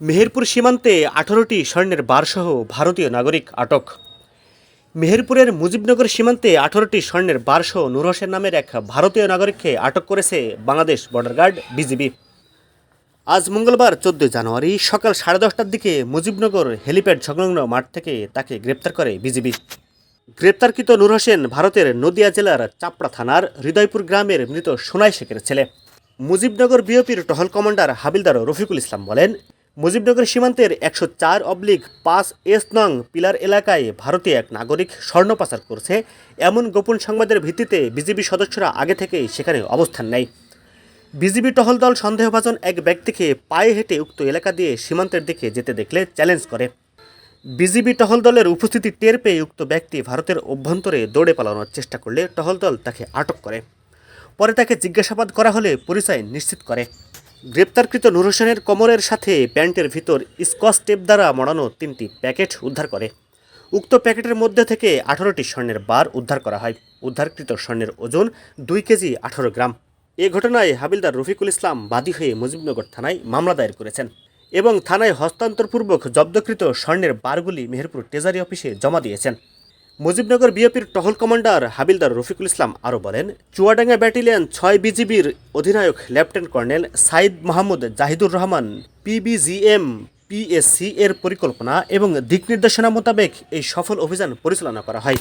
মেহেরপুর সীমান্তে আঠারোটি স্বর্ণের বারসহ ভারতীয় নাগরিক আটক। মেহেরপুরের মুজিবনগর সীমান্তে আঠারোটি স্বর্ণের বারসহ নূর হোসেন নামের এক ভারতীয় নাগরিককে আটক করেছে বাংলাদেশ বর্ডার গার্ড বিজিবি। আজ মঙ্গলবার চোদ্দই জানুয়ারি সকাল সাড়ে দশটার দিকে মুজিবনগর হেলিপ্যাড সংলগ্ন মাঠ থেকে তাকে গ্রেপ্তার করে বিজিবি। গ্রেপ্তারকৃত নূর হোসেন ভারতের নদিয়া জেলার চাপড়া থানার হৃদয়পুর গ্রামের মৃত সোনাই শেখের ছেলে। মুজিবনগর বিওপির টহল কমান্ডার হাবিলদার রফিকুল ইসলাম বলেন মুজিবনগর সীমান্তের একশো চার অবলিক পাঁচ এস নং পিলার এলাকায় ভারতীয় এক নাগরিক স্বর্ণ পাচার করছে। এমন গোপন সংবাদের ভিত্তিতে বিজিবি সদস্যরা আগে থেকেই সেখানে অবস্থান নেয়। বিজিবি টহল দল সন্দেহভাজন এক ব্যক্তিকে পায়ে হেঁটে উক্ত এলাকা দিয়ে সীমান্তের দিকে যেতে দেখলে চ্যালেঞ্জ করে। বিজিবি টহল দলের উপস্থিতি টের পেয়ে উক্ত ব্যক্তি ভারতের অভ্যন্তরে দৌড়ে পালানোর চেষ্টা করলে টহল দল তাকে আটক করে। পরে তাকে জিজ্ঞাসাবাদ করা হলে পরিচয় নিশ্চিত করে। গ্রেপ্তারকৃত নুর হোসেনের কোমরের সাথে প্যান্টের ভিতর স্কচ টেপ দ্বারা মড়ানো তিনটি প্যাকেট উদ্ধার করে। উক্ত প্যাকেটের মধ্যে থেকে আঠারোটি স্বর্ণের বার উদ্ধার করা হয়। উদ্ধারকৃত স্বর্ণের ওজন দুই কেজি আঠারো গ্রাম। এ ঘটনায় হাবিলদার রফিকুল ইসলাম বাদী হয়ে মুজিবনগর থানায় মামলা দায়ের করেছেন এবং থানায় হস্তান্তরপূর্বক জব্দকৃত স্বর্ণের বারগুলি মেহেরপুর ট্রেজারি অফিসে জমা দিয়েছেন। মুজিবনগর বিএপির টহল কমান্ডার হাবিলদার রফিকুল ইসলাম আরও বলেন, চুয়াডাঙ্গা ব্যাটালিয়ন ছয় বিজিবির অধিনায়ক lieutenant colonel Saeed Mahmud Jahidur Rahman, PBGM, PSC এর পরিকল্পনা এবং দিক নির্দেশনা মোতাবেক এই সফল অভিযান পরিচালনা করা হয়।